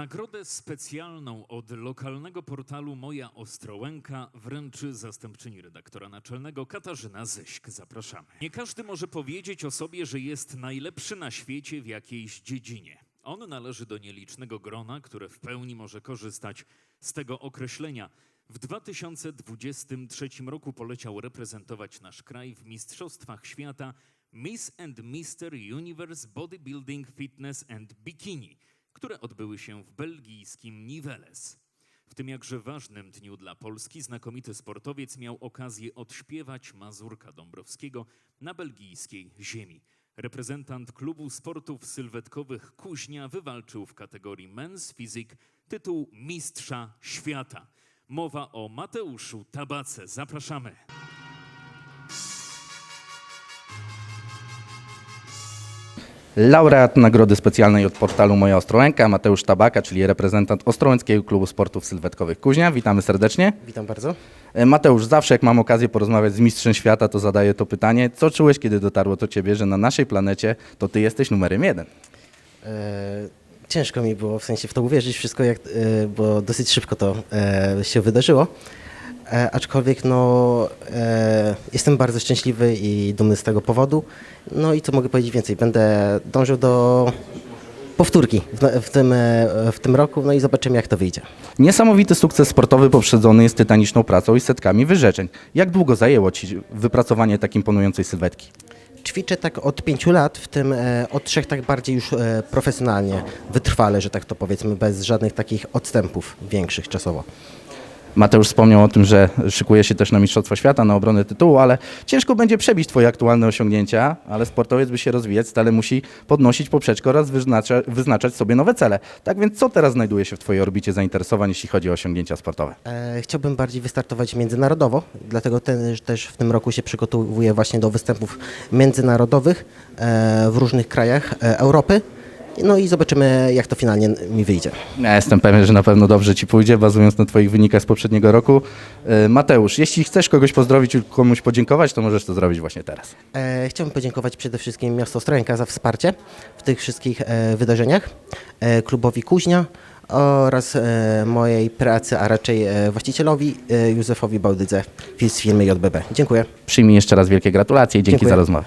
Nagrodę specjalną od lokalnego portalu Moja Ostrołęka wręczy zastępczyni redaktora naczelnego Katarzyna Zyśk. Zapraszamy. Nie każdy może powiedzieć o sobie, że jest najlepszy na świecie w jakiejś dziedzinie. On należy do nielicznego grona, które w pełni może korzystać z tego określenia. W 2023 roku poleciał reprezentować nasz kraj w Mistrzostwach Świata Miss and Mister Universe Bodybuilding Fitness and Bikini, które odbyły się w belgijskim Nivelles. W tym jakże ważnym dniu dla Polski znakomity sportowiec miał okazję odśpiewać Mazurka Dąbrowskiego na belgijskiej ziemi. Reprezentant klubu sportów sylwetkowych Kuźnia wywalczył w kategorii Men's Physique tytuł Mistrza Świata. Mowa o Mateuszu Tabace. Zapraszamy. Laureat Nagrody Specjalnej od portalu Moja Ostrołęka, Mateusz Tabaka, czyli reprezentant Ostrołęckiego Klubu Sportów Sylwetkowych Kuźnia. Witamy serdecznie. Witam bardzo. E, Mateusz, zawsze jak mam okazję porozmawiać z mistrzem świata, to zadaję to pytanie. Co czułeś, kiedy dotarło do ciebie, że na naszej planecie to ty jesteś numerem jeden? E, ciężko mi było w sensie w to uwierzyć wszystko, jak, e, bo dosyć szybko to e, się wydarzyło. E, aczkolwiek no, e, jestem bardzo szczęśliwy i dumny z tego powodu. No i co mogę powiedzieć więcej? Będę dążył do powtórki w, w, tym, e, w tym roku, no i zobaczymy jak to wyjdzie. Niesamowity sukces sportowy poprzedzony jest tytaniczną pracą i setkami wyrzeczeń. Jak długo zajęło ci wypracowanie tak imponującej sylwetki? Ćwiczę tak od pięciu lat, w tym e, od trzech tak bardziej już e, profesjonalnie, wytrwale, że tak to powiedzmy, bez żadnych takich odstępów większych czasowo. Mateusz wspomniał o tym, że szykuje się też na Mistrzostwa Świata, na obronę tytułu, ale ciężko będzie przebić Twoje aktualne osiągnięcia, ale sportowiec, by się rozwijać, stale musi podnosić poprzeczkę oraz wyznacza, wyznaczać sobie nowe cele. Tak więc co teraz znajduje się w Twojej orbicie zainteresowań, jeśli chodzi o osiągnięcia sportowe? E, chciałbym bardziej wystartować międzynarodowo, dlatego też w tym roku się przygotowuję właśnie do występów międzynarodowych e, w różnych krajach e, Europy. No i zobaczymy, jak to finalnie mi wyjdzie. Ja jestem pewien, że na pewno dobrze Ci pójdzie, bazując na Twoich wynikach z poprzedniego roku. E, Mateusz, jeśli chcesz kogoś pozdrowić lub komuś podziękować, to możesz to zrobić właśnie teraz. E, chciałbym podziękować przede wszystkim miasto Ostrołęka za wsparcie w tych wszystkich e, wydarzeniach, e, klubowi Kuźnia oraz e, mojej pracy, a raczej e, właścicielowi e, Józefowi Bałdydze z firmy JBB. Dziękuję. Przyjmij jeszcze raz wielkie gratulacje i dzięki Dziękuję. za rozmowę.